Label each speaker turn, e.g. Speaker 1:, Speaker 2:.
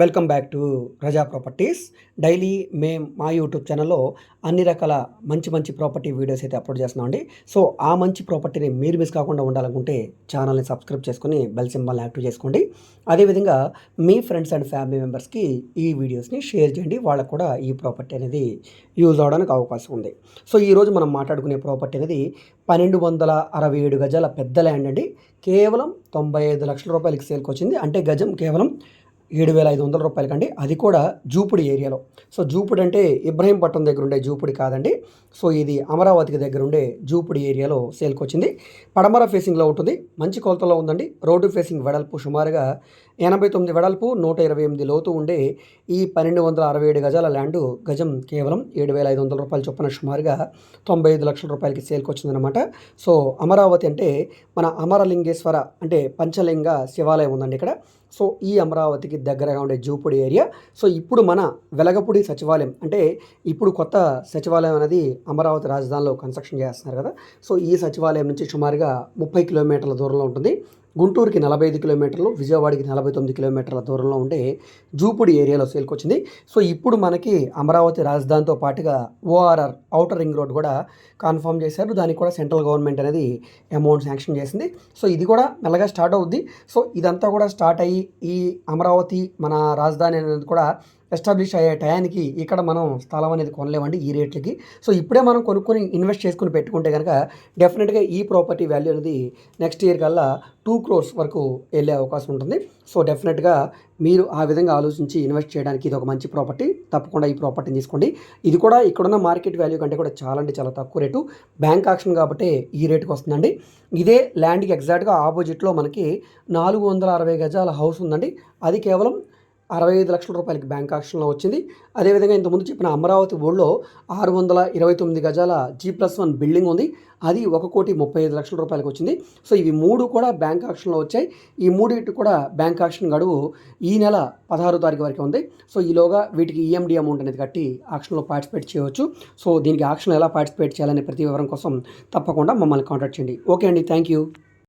Speaker 1: welcome back to Praja properties. Daily మేము మా YouTube ఛానల్లో అన్ని రకాల మంచి మంచి ప్రాపర్టీ వీడియోస్ అయితే అప్లోడ్ చేస్తున్నామండి. సో ఆ మంచి ప్రాపర్టీని మీరు మిస్ కాకుండా ఉండాలనుకుంటే ఛానల్ని సబ్స్క్రైబ్ చేసుకొని బెల్ సింబల్ని యాక్టివ్ చేసుకోండి. అదేవిధంగా మీ ఫ్రెండ్స్ అండ్ ఫ్యామిలీ మెంబర్స్కి ఈ వీడియోస్ని షేర్ చేయండి. వాళ్ళకు కూడా ఈ ప్రాపర్టీ అనేది యూజ్ అవడానికి అవకాశం ఉంది. సో ఈరోజు మనం మాట్లాడుకునే ప్రాపర్టీ అనేది పన్నెండు వందల అరవై ఏడు గజాల పెద్ద ల్యాండ్ అండి. కేవలం తొంభై ఐదు లక్షల రూపాయలకి సేల్కి వచ్చింది. అంటే గజం కేవలం ఏడు వేల ఐదు వందల రూపాయలకండి. అది కూడా జూపుడి ఏరియాలో. సో జూపుడి అంటే ఇబ్రహీంపట్నం దగ్గర ఉండే జూపుడి కాదండి. సో ఇది అమరావతికి దగ్గర ఉండే జూపుడి ఏరియాలో సేల్కి వచ్చింది పడమర ఫేసింగ్లో ఉంటుంది. మంచి కొలతలో ఉందండి. రోడ్డు ఫేసింగ్ వెడల్పు సుమారుగా ఎనభై తొమ్మిది వెడల్పు నూట ఇరవై ఎనిమిది లోతు ఉండే ఈ పన్నెండు వందల అరవై ఏడు గజాల ల్యాండ్ గజం కేవలం ఏడు వేల ఐదు వందల రూపాయలు చొప్పున సుమారుగా తొంభై ఐదు లక్షల రూపాయలకి సేల్కి వచ్చిందనమాట సో అమరావతి అంటే మన అమరలింగేశ్వర అంటే పంచలింగ శివాలయం ఉందండి ఇక్కడ. సో ఈ అమరావతికి దగ్గరగా ఉండే జూపూడి ఏరియా. సో ఇప్పుడు మన వెలగపూడి సచివాలయం అంటే ఇప్పుడు కొత్త సచివాలయం అనేది అమరావతి రాజధానిలో కన్స్ట్రక్షన్ చేస్తున్నారు కదా. సో ఈ సచివాలయం నుంచి సుమారుగా ముప్పై కిలోమీటర్ల దూరంలో ఉంటుంది. గుంటూరుకి నలభై ఐదు కిలోమీటర్లు విజయవాడకి నలభై తొమ్మిది కిలోమీటర్ల దూరంలో ఉండే జూపుడి ఏరియాలో సేల్కొచ్చింది సో ఇప్పుడు మనకి అమరావతి రాజధానితో పాటుగా ఓఆర్ఆర్ అవుటర్ రింగ్ రోడ్ కూడా కన్ఫర్మ్ చేశారు. దానికి కూడా సెంట్రల్ గవర్నమెంట్ అనేది అమౌంట్ శాంక్షన్ చేసింది. సో ఇది కూడా మెల్లగా స్టార్ట్ అవుద్ది. సో ఇదంతా కూడా స్టార్ట్ అయ్యి ఈ అమరావతి మన రాజధాని అనేది కూడా ఎస్టాబ్లిష్ అయ్యే టయానికి ఇక్కడ మనం స్థలం అనేది కొనలేమండి ఈ రేట్లకి. సో ఇప్పుడే మనం కొనుక్కొని ఇన్వెస్ట్ చేసుకుని పెట్టుకుంటే కనుక డెఫినెట్గా ఈ ప్రాపర్టీ వాల్యూ అనేది నెక్స్ట్ ఇయర్ కల్లా టూ క్రోర్స్ వరకు వెళ్ళే అవకాశం ఉంటుంది. సో డెఫినెట్గా మీరు ఆ విధంగా ఆలోచించి ఇన్వెస్ట్ చేయడానికి ఇది ఒక మంచి ప్రాపర్టీ. తప్పకుండా ఈ ప్రాపర్టీని తీసుకోండి. ఇది కూడా ఇక్కడున్న మార్కెట్ వాల్యూ కంటే కూడా చాలా అంటే చాలా తక్కువ రేటు. బ్యాంక్ ఆక్షన్ కాబట్టి ఈ రేటుకి వస్తుందండి. ఇదే ల్యాండ్కి ఎగ్జాక్ట్గా ఆపోజిట్లో మనకి నాలుగు వందల అరవై గజాల హౌస్ ఉందండి. అది కేవలం అరవై ఐదు లక్షల రూపాయలకి బ్యాంక్ ఆక్షన్లో వచ్చింది. అదేవిధంగా ఇంతకుముందు చెప్పిన అమరావతి ఊళ్ళో ఆరు వందల ఇరవై తొమ్మిది గజాల జీ ప్లస్ వన్ బిల్డింగ్ ఉంది. అది ఒక కోటి ముప్పై ఐదు లక్షల రూపాయలకి వచ్చింది. సో ఇవి మూడు కూడా బ్యాంక్ ఆక్షన్లో వచ్చాయి. ఈ మూడింటి కూడా బ్యాంక్ ఆక్షన్ గడువు ఈ నెల పదహారు తారీఖు వరకు ఉంది. సో ఈలోగా వీటికి ఈఎండి అమౌంట్ అనేది కట్టి ఆక్షన్లో పార్టిసిపేట్ చేయవచ్చు. సో దీనికి ఆక్షన్ ఎలా పార్టిసిపేట్ చేయాలనే ప్రతి వివరం కోసం తప్పకుండా మమ్మల్ని కాంటాక్ట్ చేయండి. ఓకే అండి. Thank you.